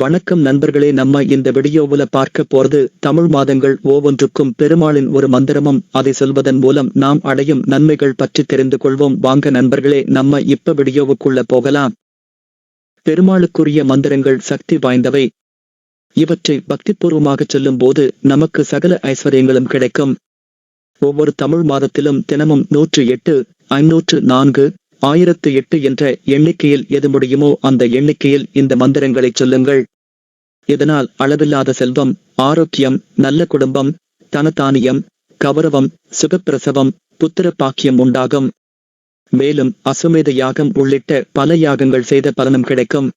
வணக்கம் நண்பர்களே நம்ம இந்த வீடியோவில் பார்க்க போறது தமிழ் மாதங்கள் ஒவ்வொன்றுக்கும் பெருமாளின் ஒரு மந்திரமும். அதை சொல்வதன் மூலம் நாம் அடையும் நன்மைகள் பற்றி தெரிந்து கொள்வோம். வாங்க நண்பர்களே நம்ம இப்ப வீடியோவுக்குள்ள போகலாம். பெருமாளுக்குரிய மந்திரங்கள் சக்தி வாய்ந்தவை. இவற்றை பக்திபூர்வமாக சொல்லும் போது நமக்கு சகல ஐஸ்வர்யங்களும் கிடைக்கும். ஒவ்வொரு தமிழ் மாதத்திலும் தினமும் நூற்று எட்டு ஐநூற்று நான்கு ஆயிரத்து எட்டு என்ற எண்ணிக்கையில் எது முடியுமோ அந்த எண்ணிக்கையில் இந்த மந்திரங்களை சொல்லுங்கள். இதனால் அளவில்லாத செல்வம் ஆரோக்கியம் நல்ல குடும்பம் தனதானியம் கௌரவம் சுகப்பிரசவம் புத்திர பாக்கியம் உண்டாகும். மேலும் அசுமேத யாகம் உள்ளிட்ட பல யாகங்கள் செய்த பலனும் கிடைக்கும்.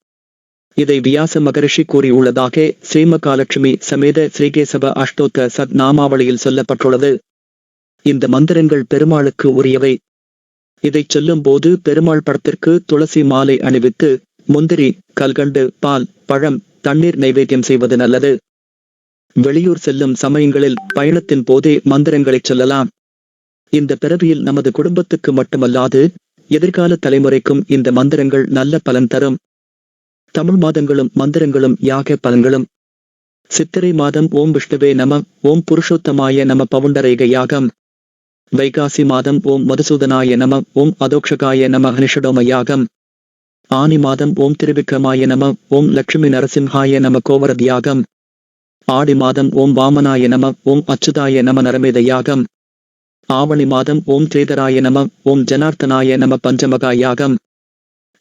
இதை வியாச மகரிஷி கூறியுள்ளதாக ஸ்ரீமகாலட்சுமி சமேத ஸ்ரீகேசவ அஷ்டோத்த சத் நாமாவளியில் சொல்லப்பட்டுள்ளது. இந்த மந்திரங்கள் பெருமாளுக்கு உரியவை. இதைச் சொல்லும்போது பெருமாள் படத்திற்கு துளசி மாலை அணிவித்து முந்திரி கல்கண்டு பால் பழம் தண்ணீர் நைவேத்தியம் செய்வது நல்லது. வெளியூர் செல்லும் சமயங்களில் பயணத்தின் போதே மந்திரங்களைச் சொல்லலாம். இந்த பிறவியில் நமது குடும்பத்துக்கு மட்டுமல்லாது எதிர்கால தலைமுறைக்கும் இந்த மந்திரங்கள் நல்ல பலன் தரும். தமிழ் மாதங்களும் மந்திரங்களும் யாக பலன்களும். சித்திரை மாதம் ஓம் விஷ்ணுவே நம ஓம் புருஷோத்தமாய நம பவுண்டரேக யாகம். வைகாசி மாதம் ஓம் மதுசூதனாய நம ஓம் அதோக்ஷகாய நம ஹனிஷடோமயாகம். ஆனி மாதம் ஓம் திருவிக்ரமாய நம ஓம் லட்சுமி நரசிம்ஹாய நம கோவரத்யாகம். ஆடி மாதம் ஓம் வாமனாய நம ஓம் அச்சுதாய நம நரமேத யாகம் ஆவணி மாதம் ஓம் திரேதராய நம ஓம் ஜனார்த்தனாய நம பஞ்சமகா யாகம்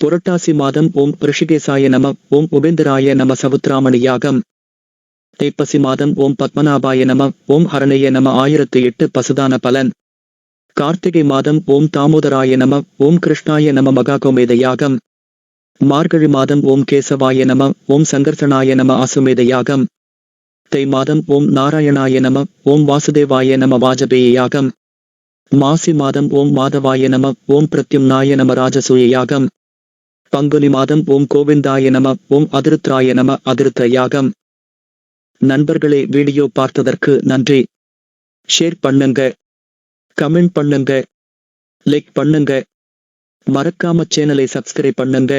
புரட்டாசி மாதம் ஓம் ரிஷிகேசாய நம ஓம் உபேந்திராய நம சவுத்ராமணி யாகம் தைப்பசி மாதம் ஓம் பத்மநாபாய நம ஓம் ஹரணைய நம ஆயிரத்து எட்டு பசுதான பலன். கார்த்திகை மாதம் ஓம் தாமோதராய நம ஓம் கிருஷ்ணாய நம மகாகோமேத யாகம் மார்கழி மாதம் ஓம் கேசவாய நம ஓம் சங்கர்சனாய நம அசுமேத யாகம் தை மாதம் ஓம் நாராயணாய நம ஓம் வாசுதேவாய நம வாஜபேய யாகம் மாசி மாதம் ஓம் மாதவாய நம ஓம் பிரத்யும்னாய நம ராஜசூய யாகம் பங்குனி மாதம் ஓம் கோவிந்தாய நம ஓம் அதிருத்ராய நம அதிருத்த யாகம் நண்பர்களே வீடியோ பார்த்ததற்கு நன்றி. ஷேர் பண்ணுங்க. கமெண்ட் பண்ணுங்க லைக் பண்ணுங்க. மறக்காம சேனலை சப்ஸ்கிரைப் பண்ணுங்க.